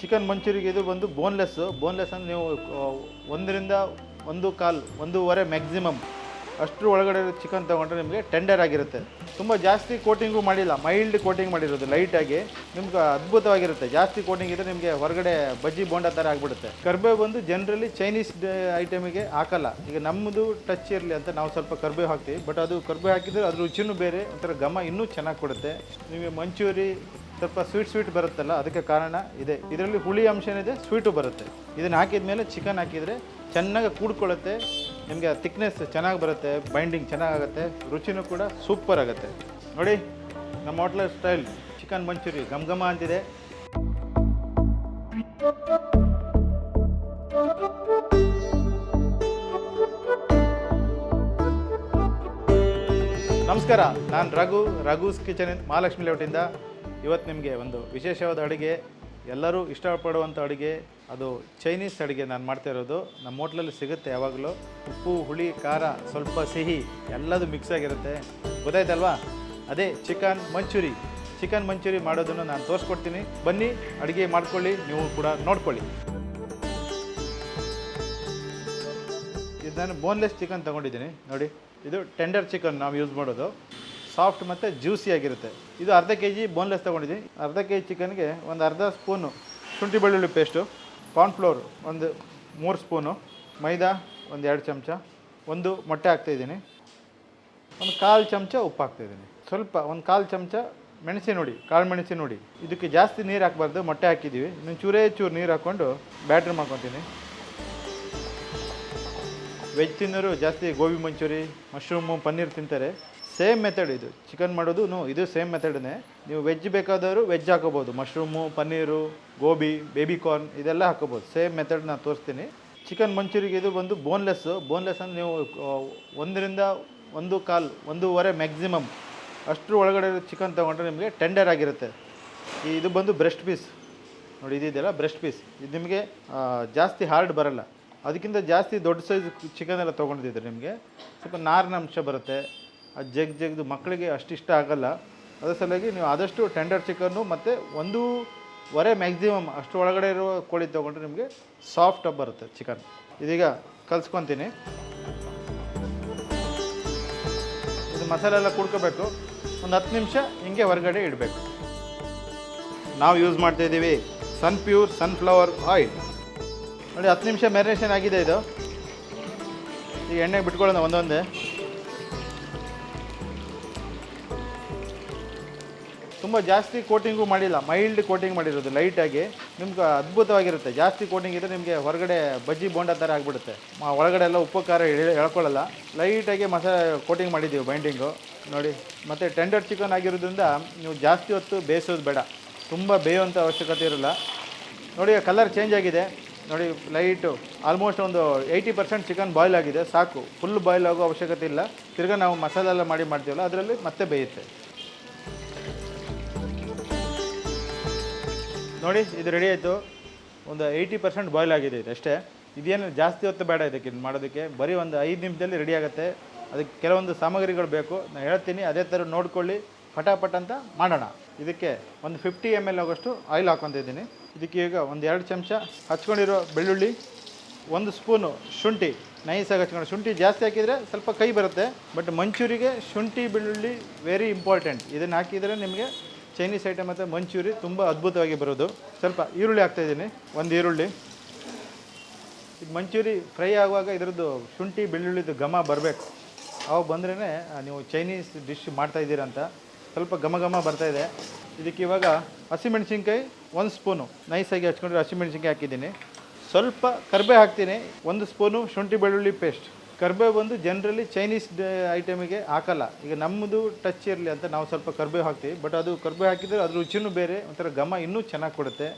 Chicken ಮಂಚೂರಿಗೆ ಇದು ಬಂದು boneless boneless ಅಂದರೆ ನೀವು ಒಂದರಿಂದ ಒಂದು ಕಾಲು, ಒಂದೂವರೆ ಮ್ಯಾಕ್ಸಿಮಮ್ ಅಷ್ಟು ಒಳಗಡೆ ಚಿಕನ್ ತೊಗೊಂಡ್ರೆ ನಿಮಗೆ ಟೆಂಡರ್ ಆಗಿರುತ್ತೆ. ತುಂಬ ಜಾಸ್ತಿ ಕೋಟಿಂಗು ಮಾಡಿಲ್ಲ ಮೈಲ್ಡ್ ಕೋಟಿಂಗ್ ಮಾಡಿರೋದು ಲೈಟಾಗಿ ನಿಮ್ಗೆ ಅದ್ಭುತವಾಗಿರುತ್ತೆ. ಜಾಸ್ತಿ ಕೋಟಿಂಗ್ ಇದ್ದರೆ ನಿಮಗೆ ಹೊರಗಡೆ ಬಜ್ಜಿ ಬೋಂಡ ಥರ ಆಗಿಬಿಡುತ್ತೆ. ಕರ್ಬೇವು ಬಂದು ಜನರಲಿ ಚೈನೀಸ್ ಐಟಮಿಗೆ ಹಾಕಲ್ಲ. ಈಗ ನಮ್ಮದು ಟಚ್ ಇರಲಿ ಅಂತ ನಾವು ಸ್ವಲ್ಪ ಕರ್ಬೇವು ಹಾಕ್ತೀವಿ. ಬಟ್ ಅದು ಕರ್ಬೇವು ಹಾಕಿದರೆ ಅದ್ರ ರುಚಿನೂ ಬೇರೆ, ಒಂಥರ ಘಮ ಇನ್ನೂ ಚೆನ್ನಾಗಿ ಕೊಡುತ್ತೆ. ನಿಮಗೆ ಮಂಚೂರಿ ಸ್ವಲ್ಪ ಸ್ವೀಟ್ ಸ್ವೀಟ್ ಬರುತ್ತಲ್ಲ, ಅದಕ್ಕೆ ಕಾರಣ ಇದೆ. ಇದರಲ್ಲಿ ಹುಳಿ ಅಂಶ ಏನಿದೆ ಸ್ವೀಟು ಬರುತ್ತೆ. ಇದನ್ನು ಹಾಕಿದ ಮೇಲೆ ಚಿಕನ್ ಹಾಕಿದರೆ ಚೆನ್ನಾಗಿ ಕೂಡ್ಕೊಳ್ಳುತ್ತೆ. ನಿಮಗೆ ತಿಕ್ನೆಸ್ ಚೆನ್ನಾಗಿ ಬರುತ್ತೆ ಬೈಂಡಿಂಗ್ ಚೆನ್ನಾಗಾಗುತ್ತೆ, ರುಚಿನೂ ಕೂಡ ಸೂಪರ್ ಆಗುತ್ತೆ. ನೋಡಿ, ನಮ್ಮ ಹೋಟ್ಲ ಸ್ಟೈಲ್ ಚಿಕನ್ ಮಂಚೂರಿ ಘಮ್ ಘಮ ಅಂತಿದೆ. ನಮಸ್ಕಾರ, ನಾನು ರಘು, ರಘುಸ್ ಕಿಚನ್, ಮಹಾಲಕ್ಷ್ಮಿ ಲೇಔಟಿಂದ ಇವತ್ತು ನಿಮಗೆ ಒಂದು ವಿಶೇಷವಾದ ಅಡುಗೆ. ಎಲ್ಲರೂ ಇಷ್ಟಪಡುವಂಥ ಅಡುಗೆ. ಅದು ಚೈನೀಸ್ ಅಡುಗೆ ನಾನು ಮಾಡ್ತಾ ಇರೋದು. ನಮ್ಮ ಹೋಟ್ಲಲ್ಲಿ ಸಿಗುತ್ತೆ ಯಾವಾಗಲೂ. ಉಪ್ಪು, ಹುಳಿ, ಖಾರ, ಸ್ವಲ್ಪ ಸಿಹಿ, ಎಲ್ಲದು ಮಿಕ್ಸ್ ಆಗಿರುತ್ತೆ. ಗೊತ್ತಾಯ್ತಲ್ವಾ? ಅದೇ ಚಿಕನ್ ಮಂಚೂರಿ. ಚಿಕನ್ ಮಂಚೂರಿ ಮಾಡೋದನ್ನು ನಾನು ತೋರಿಸ್ಕೊಡ್ತೀನಿ. ಬನ್ನಿ, ಅಡುಗೆ ಮಾಡ್ಕೊಳ್ಳಿ, ನೀವು ಕೂಡ ನೋಡ್ಕೊಳ್ಳಿ. ಇದು ನಾನು ಬೋನ್ಲೆಸ್ ಚಿಕನ್ ತೊಗೊಂಡಿದ್ದೀನಿ. ನೋಡಿ, ಇದು ಟೆಂಡರ್ ಚಿಕನ್ ನಾವು ಯೂಸ್ ಮಾಡೋದು. ಸಾಫ್ಟ್ ಮತ್ತು ಜ್ಯೂಸಿಯಾಗಿರುತ್ತೆ ಇದು ಅರ್ಧ ಕೆ ಜಿ ಬೋನ್ಲೆಸ್ ತೊಗೊಂಡಿದ್ದೀನಿ. ಅರ್ಧ ಕೆ ಜಿ ಚಿಕನ್ಗೆ ಒಂದು ಅರ್ಧ ಸ್ಪೂನು ಶುಂಠಿ ಬೆಳ್ಳುಳ್ಳಿ ಪೇಸ್ಟು ಕಾರ್ನ್ಫ್ಲೋರ್ ಒಂದು ಮೂರು ಸ್ಪೂನು, ಮೈದಾ ಒಂದು ಎರಡು ಚಮಚ, ಒಂದು ಮೊಟ್ಟೆ ಹಾಕ್ತಾಯಿದ್ದೀನಿ ಒಂದು ಕಾಲು ಚಮಚ ಉಪ್ಪು ಹಾಕ್ತಾಯಿದ್ದೀನಿ ಸ್ವಲ್ಪ ಒಂದು ಕಾಲು ಚಮಚ ಮೆಣಸಿನ ಹುಡಿ, ಕಾಳು ಮೆಣಸಿನ ಹುಡಿ. ಇದಕ್ಕೆ ಜಾಸ್ತಿ ನೀರು ಹಾಕಬಾರ್ದು, ಮೊಟ್ಟೆ ಹಾಕಿದ್ದೀವಿ ಇನ್ನು ಚೂರೇ ಚೂರು ನೀರು ಹಾಕ್ಕೊಂಡು ಬ್ಯಾಟ್ರಿ ಮಾಡ್ಕೊತೀನಿ. ವೆಜ್ ತಿನ್ನೋರು ಜಾಸ್ತಿ ಗೋಬಿ ಮಂಚೂರಿ ಮಶ್ರೂಮು ಪನ್ನೀರ್ ತಿಂತಾರೆ. ಸೇಮ್ ಮೆಥಡ್ ಇದು. ಚಿಕನ್ ಮಾಡೋದು ಇದು ಸೇಮ್ ಮೆಥಡ್ನೇ ನೀವು ವೆಜ್ ಬೇಕಾದವರು ವೆಜ್ ಹಾಕೋಬೋದು mushroom paneer gobi baby corn ಇದೆಲ್ಲ ಹಾಕೋಬೋದು ಸೇಮ್ ಮೆಥಡ್ ನಾನು ತೋರಿಸ್ತೀನಿ. ಚಿಕನ್ ಮಂಚೂರಿಗೆ ಇದು ಬಂದು ಬೋನ್ಲೆಸ್ಸು ಬೋನ್ಲೆಸ್ ಅಂದರೆ ನೀವು ಒಂದರಿಂದ ಒಂದು ಕಾಲು, ಒಂದೂವರೆ ಮ್ಯಾಕ್ಸಿಮಮ್ ಅಷ್ಟರ ಒಳಗಡೆ ಚಿಕನ್ ತೊಗೊಂಡ್ರೆ ನಿಮಗೆ ಟೆಂಡರ್ ಆಗಿರುತ್ತೆ. ಈ, ಇದು ಬಂದು ಬ್ರೆಸ್ಟ್ ಪೀಸ್ ನೋಡಿ ಇದಿದೆಯಲ್ಲ ಬ್ರೆಸ್ಟ್ ಪೀಸ್ ಇದು ನಿಮಗೆ ಜಾಸ್ತಿ ಹಾರ್ಡ್ ಬರೋಲ್ಲ. ಅದಕ್ಕಿಂತ ಜಾಸ್ತಿ ದೊಡ್ಡ ಸೈಜ್ ಚಿಕನ್ ಎಲ್ಲ ತೊಗೊಂಡಿದ್ದೀರಿ ನಿಮಗೆ. ಸ್ವಲ್ಪ ನಾರಿನ ಅಂಶ ಬರುತ್ತೆ. ಅದು ಜಗ್ ಜಗ್ದು ಮಕ್ಕಳಿಗೆ ಅಷ್ಟಿಷ್ಟ ಆಗಲ್ಲ. ಅದರ ಸಲುವಾಗಿ ನೀವು ಆದಷ್ಟು ಟೆಂಡರ್ ಚಿಕನ್ನು ಮತ್ತು ಒಂದೂವರೆ ಮ್ಯಾಕ್ಸಿಮಮ್ ಅಷ್ಟು ಒಳಗಡೆ ಇರುವ ಕೋಳಿ ತೊಗೊಂಡ್ರೆ ನಿಮಗೆ ಸಾಫ್ಟ್ ಬರುತ್ತೆ ಚಿಕನ್ ಇದೀಗ ಕಲ್ಸ್ಕೊತೀನಿ. ಇದು ಮಸಾಲೆ ಎಲ್ಲ ಕುಡ್ಕೋಬೇಕು. ಒಂದು ಹತ್ತು ನಿಮಿಷ ಹಿಂಗೆ ಹೊರಗಡೆ ಇಡಬೇಕು. ನಾವು ಯೂಸ್ ಮಾಡ್ತಾ ಇದ್ದೀವಿ ಸನ್ ಪ್ಯೂರ್ ಸನ್ಫ್ಲವರ್ ಆಯಿಲ್ ನೋಡಿ ಹತ್ತು ನಿಮಿಷ ಮ್ಯಾರಿನೇಷನ್ ಆಗಿದೆ ಇದು. ಈಗ ಎಣ್ಣೆಗೆ ಬಿಟ್ಕೊಳ್ಳೋಣ ಒಂದೊಂದೇ. ತುಂಬ ಜಾಸ್ತಿ ಕೋಟಿಂಗು ಮಾಡಿಲ್ಲ ಮೈಲ್ಡ್ ಕೋಟಿಂಗ್ ಮಾಡಿರೋದು ಲೈಟಾಗಿ ನಿಮ್ಗೆ ಅದ್ಭುತವಾಗಿರುತ್ತೆ. ಜಾಸ್ತಿ ಕೋಟಿಂಗ್ ಇದ್ದರೆ ನಿಮಗೆ ಹೊರಗಡೆ ಬಜ್ಜಿ ಬೋಂಡ ಥರ ಆಗಿಬಿಡುತ್ತೆ. ಒಳಗಡೆ ಎಲ್ಲ ಉಪ್ಪು, ಖಾರ ಎಳ್ಕೊಳ್ಳಲ್ಲ ಲೈಟಾಗಿ ಮಸಾಲೆ ಕೋಟಿಂಗ್ ಮಾಡಿದ್ದೀವಿ ಬೈಂಡಿಂಗು ನೋಡಿ, ಮತ್ತು ಟೆಂಡರ್ ಚಿಕನ್ ಆಗಿರೋದ್ರಿಂದ ನೀವು ಜಾಸ್ತಿ ಹೊತ್ತು ಬೇಯಿಸೋದು ಬೇಡ. ತುಂಬ ಬೇಯುವಂಥ ಅವಶ್ಯಕತೆ ಇರಲ್ಲ. ನೋಡಿ ಕಲರ್ ಚೇಂಜ್ ಆಗಿದೆ. ನೋಡಿ ಲೈಟು ಆಲ್ಮೋಸ್ಟ್ ಒಂದು ಏಯ್ಟಿ ಪರ್ಸೆಂಟ್ ಚಿಕನ್ ಬಾಯ್ಲ್ ಆಗಿದೆ. ಸಾಕು. ಫುಲ್ ಬಾಯ್ಲ್ ಆಗೋ ಅವಶ್ಯಕತೆ ಇಲ್ಲ. ತಿರ್ಗಾ ನಾವು ಮಸಾಲೆ ಎಲ್ಲ ಮಾಡಿ ಮಾಡ್ತೀವಲ್ಲ, ಅದರಲ್ಲಿ ಮತ್ತೆ ಬೇಯುತ್ತೆ. ನೋಡಿ, ಇದು ರೆಡಿ ಆಯಿತು. ಒಂದು ಏಯ್ಟಿ ಪರ್ಸೆಂಟ್ ಬಾಯ್ಲ್ ಆಗಿದೆ ಇದು ಅಷ್ಟೇ. ಇದೇನು ಜಾಸ್ತಿ ಹೊತ್ತು ಬೇಡ ಇದಕ್ಕೆ, ಇದು ಮಾಡೋದಕ್ಕೆ. ಬರೀ ಒಂದು ಐದು ನಿಮಿಷದಲ್ಲಿ ರೆಡಿ ಆಗುತ್ತೆ. ಅದಕ್ಕೆ ಕೆಲವೊಂದು ಸಾಮಗ್ರಿಗಳು ಬೇಕು. ನಾನು ಹೇಳ್ತೀನಿ, ಅದೇ ಥರ ನೋಡ್ಕೊಳ್ಳಿ. ಪಟಾಪಟ್ ಅಂತ ಮಾಡೋಣ. ಇದಕ್ಕೆ ಒಂದು ಫಿಫ್ಟಿ ಎಂ ಎಲ್ ಆಗೋಷ್ಟು ಆಯಿಲ್ ಹಾಕ್ಕೊತಿದ್ದೀನಿ ಇದಕ್ಕೆ ಈಗ ಒಂದು ಎರಡು ಚಮಚ ಹಚ್ಕೊಂಡಿರೋ ಬೆಳ್ಳುಳ್ಳಿ, ಒಂದು ಸ್ಪೂನು ಶುಂಠಿ. ನೈಸಾಗಿ ಹಚ್ಕೊಂಡು ಶುಂಠಿ ಜಾಸ್ತಿ ಹಾಕಿದರೆ ಸ್ವಲ್ಪ ಕೈ ಬರುತ್ತೆ. ಬಟ್ ಮಂಚೂರಿಗೆ ಶುಂಠಿ, ಬೆಳ್ಳುಳ್ಳಿ ವೆರಿ ಇಂಪಾರ್ಟೆಂಟ್ ಇದನ್ನು ಹಾಕಿದರೆ ನಿಮಗೆ ಚೈನೀಸ್ ಐಟಮ್ ಮತ್ತು ಮಂಚೂರಿ ತುಂಬ ಅದ್ಭುತವಾಗಿ ಬರೋದು. ಸ್ವಲ್ಪ ಈರುಳ್ಳಿ ಹಾಕ್ತಾಯಿದ್ದೀನಿ ಒಂದು ಈರುಳ್ಳಿ. ಇದು ಮಂಚೂರಿ ಫ್ರೈ ಆಗುವಾಗ ಇದರದ್ದು ಶುಂಠಿ, ಬೆಳ್ಳುಳ್ಳಿದು ಘಮ ಬರಬೇಕು. ಅವು ಬಂದ್ರೇ ನೀವು ಚೈನೀಸ್ ಡಿಶ್ ಮಾಡ್ತಾ ಇದ್ದೀರಾ ಅಂತ. ಸ್ವಲ್ಪ ಘಮ ಘಮ ಬರ್ತಾ ಇದೆ. ಇದಕ್ಕೆ ಇವಾಗ ಹಸಿಮೆಣಸಿನ್ಕಾಯಿ ಒಂದು ಸ್ಪೂನು ನೈಸಾಗಿ ಹಚ್ಕೊಂಡಿರೋ ಹಸಿಮೆಣಸಿನ್ಕಾಯಿ ಹಾಕಿದ್ದೀನಿ. ಸ್ವಲ್ಪ ಕರ್ಬೇ ಹಾಕ್ತೀನಿ. ಒಂದು ಸ್ಪೂನು ಶುಂಠಿ, ಬೆಳ್ಳುಳ್ಳಿ ಪೇಸ್ಟ್ ಕರ್ಬೇವು ಬಂದು ಜನರಲಿ ಚೈನೀಸ್ ಐಟಮಿಗೆ ಹಾಕಲ್ಲ. ಈಗ ನಮ್ಮದು ಟಚ್ ಇರಲಿ ಅಂತ ನಾವು ಸ್ವಲ್ಪ ಕರ್ಬೇವು ಹಾಕ್ತೀವಿ. ಬಟ್ ಅದು ಕರ್ಬೇವು ಹಾಕಿದರೆ ಅದ್ರ ರುಚಿನೂ ಬೇರೆ, ಒಂಥರ ಘಮ ಇನ್ನೂ ಚೆನ್ನಾಗಿ ಕೊಡುತ್ತೆ.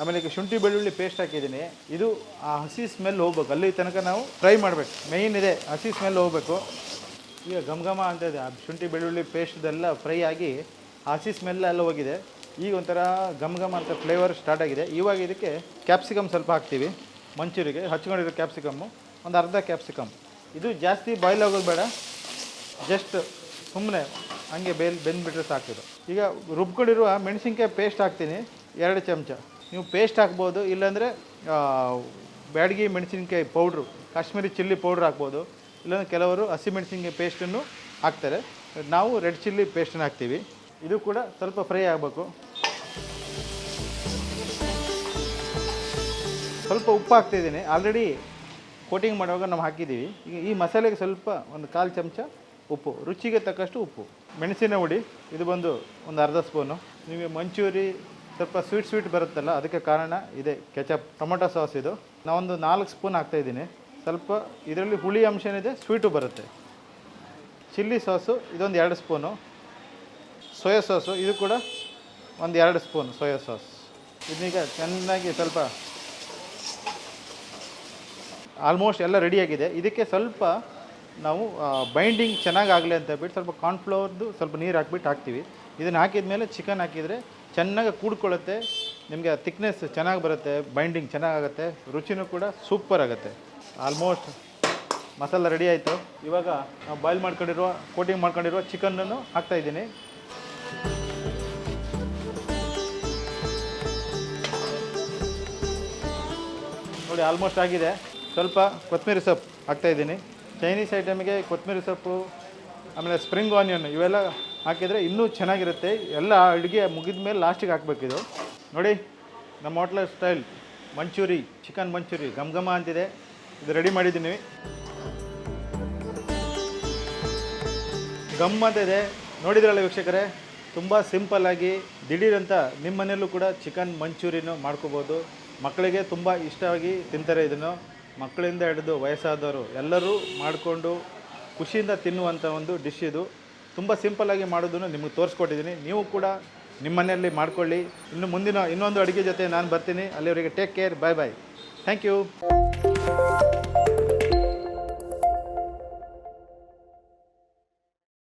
ಆಮೇಲೆ ಈಗ ಶುಂಠಿ ಬೆಳ್ಳುಳ್ಳಿ ಪೇಸ್ಟ್ ಹಾಕಿದ್ದೀನಿ. ಇದು ಆ ಹಸಿ ಸ್ಮೆಲ್ ಹೋಗ್ಬೇಕು. ಅಲ್ಲಿ ತನಕ ನಾವು ಫ್ರೈ ಮಾಡಬೇಕು. ಮೇಯ್ನ್ ಇದೆ, ಹಸಿ ಸ್ಮೆಲ್ ಹೋಗಬೇಕು. ಈಗ ಘಮ ಘಮ ಅಂತ ಇದೆ. ಆ ಶುಂಠಿ ಬೆಳ್ಳುಳ್ಳಿ ಪೇಸ್ಟ್ದೆಲ್ಲ ಫ್ರೈ ಆಗಿ ಹಸಿ ಸ್ಮೆಲ್ ಎಲ್ಲ ಹೋಗಿದೆ. ಈಗ ಒಂಥರ ಘಮ ಘಮ ಅಂತ ಫ್ಲೇವರ್ ಸ್ಟಾರ್ಟ್ ಆಗಿದೆ. ಇವಾಗ ಇದಕ್ಕೆ ಕ್ಯಾಪ್ಸಿಕಮ್ ಸ್ವಲ್ಪ ಹಾಕ್ತೀವಿ. ಮಂಚೂರಿಗೆ, ಹಚ್ಕೊಂಡಿರೋ ಕ್ಯಾಪ್ಸಿಕಮ್ಮು ಒಂದು ಅರ್ಧ ಕ್ಯಾಪ್ಸಿಕಮ್ ಇದು ಜಾಸ್ತಿ ಬಾಯ್ಲ್ ಆಗೋದು ಬೇಡ. ಜಸ್ಟ್ ಸುಮ್ಮನೆ ಹಂಗೆ ಬೇಲ್, ಬೆಂದ್ಬಿಟ್ರೆ ಸಾಕಿದು ಈಗ ರುಬ್ಕೊಂಡಿರುವ ಮೆಣಸಿನ್ಕಾಯಿ ಪೇಸ್ಟ್ ಹಾಕ್ತೀನಿ, ಎರಡು ಚಮಚ. ನೀವು ಪೇಸ್ಟ್ ಹಾಕ್ಬೋದು, ಇಲ್ಲಾಂದರೆ ಬ್ಯಾಡಗಿ ಮೆಣಸಿನ್ಕಾಯಿ ಪೌಡ್ರು ಕಾಶ್ಮೀರಿ ಚಿಲ್ಲಿ ಪೌಡ್ರ್ ಹಾಕ್ಬೋದು. ಇಲ್ಲಾಂದರೆ ಕೆಲವರು ಹಸಿಮೆಣಸಿನ್ಕಾಯಿ ಪೇಸ್ಟನ್ನು ಹಾಕ್ತಾರೆ. ನಾವು ರೆಡ್ ಚಿಲ್ಲಿ ಪೇಸ್ಟನ್ನು ಹಾಕ್ತೀವಿ. ಇದು ಕೂಡ ಸ್ವಲ್ಪ ಫ್ರೈ ಆಗಬೇಕು. ಸ್ವಲ್ಪ ಉಪ್ಪು ಹಾಕ್ತಿದ್ದೀನಿ. ಆಲ್ರೆಡಿ ಕೋಟಿಂಗ್ ಮಾಡುವಾಗ ನಾವು ಹಾಕಿದ್ದೀವಿ. ಈಗ ಈ ಮಸಾಲೆಗೆ ಸ್ವಲ್ಪ ಒಂದು ಕಾಲು ಚಮಚ ಉಪ್ಪು, ರುಚಿಗೆ ತಕ್ಕಷ್ಟು ಉಪ್ಪು. ಮೆಣಸಿನ ಹುಡಿ, ಇದು ಬಂದು ಒಂದು ಅರ್ಧ ಸ್ಪೂನು. ನಿಮಗೆ ಮಂಚೂರಿ ಸ್ವಲ್ಪ ಸ್ವೀಟ್ ಸ್ವೀಟ್ ಬರುತ್ತಲ್ಲ, ಅದಕ್ಕೆ ಕಾರಣ ಇದೆ ಕೆಚಪ್ ಟೊಮೊಟೊ ಸಾಸ್ ಇದು. ನಾವೊಂದು ನಾಲ್ಕು ಸ್ಪೂನ್ ಹಾಕ್ತಾಯಿದ್ದೀನಿ ಸ್ವಲ್ಪ ಇದರಲ್ಲಿ ಹುಳಿ ಅಂಶ ಏನಿದೆ ಸ್ವೀಟು ಬರುತ್ತೆ. ಚಿಲ್ಲಿ ಸಾಸು ಇದೊಂದು ಎರಡು ಸ್ಪೂನು. ಸೋಯಾ ಸಾಸು ಇದು ಕೂಡ ಒಂದು ಎರಡು ಸ್ಪೂನ್ ಸೋಯಾ ಸಾಸ್ ಇದನ್ನೀಗ ಚೆನ್ನಾಗಿ ಸ್ವಲ್ಪ ಆಲ್ಮೋಸ್ಟ್ ಎಲ್ಲ ರೆಡಿಯಾಗಿದೆ ಇದಕ್ಕೆ ಸ್ವಲ್ಪ ನಾವು ಬೈಂಡಿಂಗ್ ಚೆನ್ನಾಗಿ ಆಗಲಿ ಅಂತ ಹೇಳ್ಬಿಟ್ಟು ಸ್ವಲ್ಪ ಕಾರ್ನ್ಫ್ಲವರ್ದು ಸ್ವಲ್ಪ ನೀರು ಹಾಕ್ಬಿಟ್ಟು ಹಾಕ್ತೀವಿ. ಇದನ್ನು ಹಾಕಿದ ಮೇಲೆ ಚಿಕನ್ ಹಾಕಿದರೆ ಚೆನ್ನಾಗಿ ಕೂಡ್ಕೊಳ್ಳುತ್ತೆ. ನಿಮಗೆ ತಿಕ್ನೆಸ್ ಚೆನ್ನಾಗಿ ಬರುತ್ತೆ ಬೈಂಡಿಂಗ್ ಚೆನ್ನಾಗಾಗುತ್ತೆ, ರುಚಿನೂ ಕೂಡ ಸೂಪರ್ ಆಗುತ್ತೆ. ಆಲ್ಮೋಸ್ಟ್ ಮಸಾಲ ರೆಡಿ ಆಯಿತು. ಇವಾಗ ನಾವು ಬಾಯ್ಲ್ ಮಾಡ್ಕೊಂಡಿರುವ ಕೋಟಿಂಗ್ ಮಾಡ್ಕೊಂಡಿರುವ ಚಿಕನನ್ನು ಹಾಕ್ತಾಯಿದ್ದೀನಿ ನೋಡಿ ಆಲ್ಮೋಸ್ಟ್ ಆಗಿದೆ. ಸ್ವಲ್ಪ ಕೊತ್ತಂಬರಿ ಸೊಪ್ಪು ಹಾಕ್ತಾಯಿದ್ದೀನಿ ಚೈನೀಸ್ ಐಟಮ್ಗೆ ಕೊತ್ತಂಬರಿ ಸೊಪ್ಪು, ಆಮೇಲೆ ಸ್ಪ್ರಿಂಗ್ ಆನಿಯನ್ ಇವೆಲ್ಲ ಹಾಕಿದರೆ ಇನ್ನೂ ಚೆನ್ನಾಗಿರುತ್ತೆ. ಎಲ್ಲ ಅಡುಗೆ ಮುಗಿದ ಮೇಲೆ ಲಾಸ್ಟಿಗೆ ಹಾಕಬೇಕಿದು ನೋಡಿ, ನಮ್ಮ hotel style manchurian chicken manchurian ಘಮ ಅಂತಿದೆ. ಇದು ರೆಡಿ ಮಾಡಿದ್ದೀನಿ. ಗಮ್ ಅಂತ ಇದೆ. ನೋಡಿದ್ರಲ್ಲ ವೀಕ್ಷಕರೇ, ತುಂಬ ಸಿಂಪಲ್ಲಾಗಿ ದಿಢೀರಂತ ನಿಮ್ಮ ಮನೆಯಲ್ಲೂ ಕೂಡ ಚಿಕನ್ ಮಂಚೂರಿನೂ ಮಾಡ್ಕೋಬೋದು. ಮಕ್ಕಳಿಗೆ ತುಂಬ ಇಷ್ಟವಾಗಿ ತಿಂತಾರೆ ಇದನ್ನು. ಮಕ್ಕಳಿಂದ ಹಿಡಿದು ವಯಸ್ಸಾದವರು ಎಲ್ಲರೂ ಮಾಡಿಕೊಂಡು ಖುಷಿಯಿಂದ ತಿನ್ನುವಂಥ ಒಂದು ಡಿಶ್ ಇದು. ತುಂಬ ಸಿಂಪಲ್ಲಾಗಿ ಮಾಡೋದನ್ನು ನಿಮಗೆ ತೋರಿಸ್ಕೊಟ್ಟಿದ್ದೀನಿ. ನೀವು ಕೂಡ ನಿಮ್ಮ ಮನೆಯಲ್ಲಿ ಮಾಡ್ಕೊಳ್ಳಿ. ಇನ್ನು ಮುಂದಿನ ಇನ್ನೊಂದು ಅಡುಗೆ ಜೊತೆ ನಾನು ಬರ್ತೀನಿ. ಅಲ್ಲಿವರೆಗೆ take care bye bye thank you